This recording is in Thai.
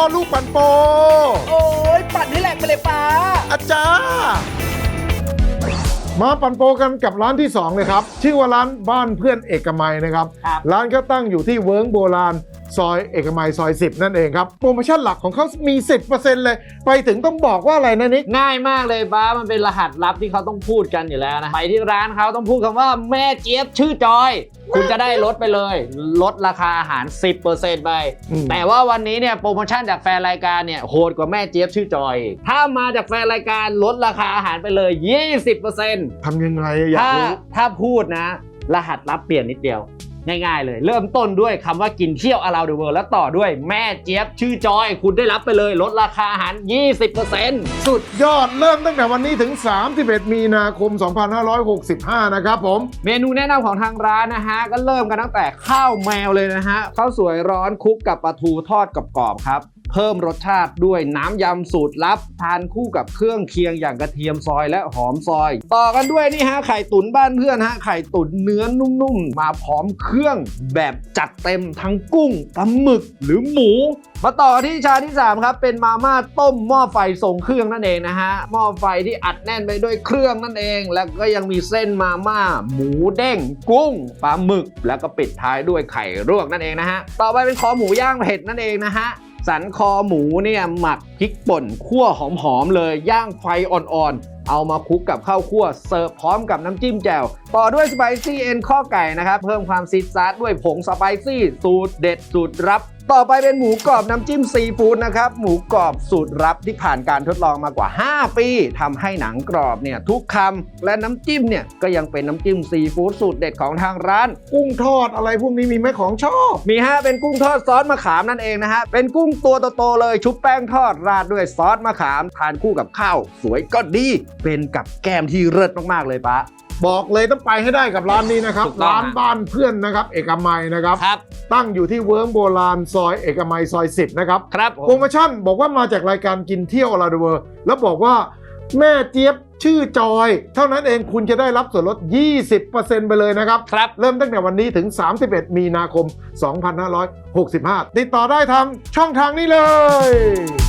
พ่อลูกปันโป โอ้ยปั่นให้แหลกไปเลยป้า อาจารย์มาปันโปกันกับร้านที่ 2 เลยครับ ชื่อว่าร้านบ้านเพื่อนเอกมัยนะครับ ครับ ร้านก็ตั้งอยู่ที่เวิร์งโบราณ ซอยเอกมัยซอย 10 นั่นเองครับ โปรโมชั่นหลักของเขามี 10%เลย ไปถึงต้องบอกว่าอะไรนะนิก ง่ายมากเลยบ้ามันเป็นรหัสลับที่เขาต้องพูดกันอยู่แล้วนะไปที่ร้านเขาต้องพูดคำว่าแม่เจี๊ยบชื่อจอย คุณจะได้ลดไปเลย ลดราคาอาหาร 10%ไป อืม แต่ว่าวันนี้เนี่ยโปรโมชั่นจากแฟนรายการเนี่ยโหดกว่าแม่เจี๊ยบชื่อจอยอีกถ้ามาจากแฟนรายการลดราคาอาหารไปเลย 20%ทำยังไงอะอยากถ้ารู้ ถ้าพูดนะ รหัสลับเปลี่ยนนิดเดียว ง่ายๆเลย เริ่มต้นด้วยคำว่ากินเที่ยว around the world แล้วต่อด้วยแม่เจี๊ยบชื่อจอย คุณได้รับไปเลยลดราคาอาหาร 20%สุดยอดเริ่มตั้งแต่วันนี้ถึง 31 มีนาคม 2565 นะครับผม เมนูแนะนำของทางร้านนะฮะ ก็เริ่มกันตั้งแต่ข้าวแมวเลยนะฮะข้าวสวยร้อนคลุกกับปลาทูทอดกรอบๆครับ เพิ่มรสชาติด้วยน้ำยำสูตรลับ ทานคู่กับเครื่องเคียงอย่างกระเทียมซอยและหอมซอย ต่อกันด้วยนี่ฮะไข่ตุ๋นบ้านเพื่อนฮะไข่ตุ๋นเนื้อนุ่มๆ มาพร้อมเครื่องแบบจัดเต็มทั้งกุ้งปลาหมึกหรือหมู มาต่อที่ชาที่ 3 ครับ เป็นมาม่าต้มหม้อไฟทรงเครื่องนั่นเองนะฮะหม้อไฟที่อัดแน่นไปด้วยเครื่องนั่นเอง แล้วก็ยังมีเส้นมาม่า หมูเด้ง กุ้งปลาหมึก แล้วก็ปิดท้ายด้วยไข่ลวกนั่นเองนะฮะต่อไปเป็นคอหมูย่างเผ็ดนั่นเองนะฮะ สันคอหมูเนี่ยหมัก พริกป่นคั่วหอมๆเลยย่างไฟอ่อนๆ เอามาคลุกกับข้าวคั่วเสิร์ฟพร้อมกับน้ำจิ้มแจ่ว ต่อด้วยสไปซี่เอ็นข้อไก่นะครับ เพิ่มความซีดซาร์ด้วยผงสไปซี่สูตรเด็ดสูตรลับต่อไปเป็นหมูกรอบน้ำจิ้มซีฟู้ดนะครับ หมูกรอบสูตรลับที่ผ่านการทดลองมากว่า 5 ปีทำให้หนังกรอบเนี่ยทุกคำและน้ำจิ้มเนี่ยก็ยังเป็นน้ำจิ้มซีฟู้ดสูตรเด็ดของทางร้าน กุ้งทอดอะไรพวกนี้มีไหมของชอบ มีฮะเป็นกุ้งทอดซอสมะขามนั่นเองนะฮะเป็นกุ้งตัวโตๆเลยชุบแป้งทอดราดด้วยซอสมะขาม ทานคู่กับข้าว สวยก็ดี เป็นกับแก้มที่เลิศมากๆเลยปะบอกเลยต้องไปให้ได้กับร้านนี้นะครับ ถูกต้องร้านบ้านเพื่อนนะครับ เอกมัยนะครับ ครับ ตั้งอยู่ที่เวิร์งโบราณซอยเอกมัยซอย 10 นะครับ ครับผโปรมโมชั่นบอกว่ามาจากรายการกินเที่ยวอลาเดเวอร์แล้วบอกว่าแม่เจี๊ยบชื่อจอย เท่านั้นเองคุณจะได้รับส่วนลด 20%ไปเลยนะครับ ครับ เริ่มตั้งแต่วันนี้ถึง 31 มีนาคม 2565 ติดต่อได้ทางช่องทางนี้เลย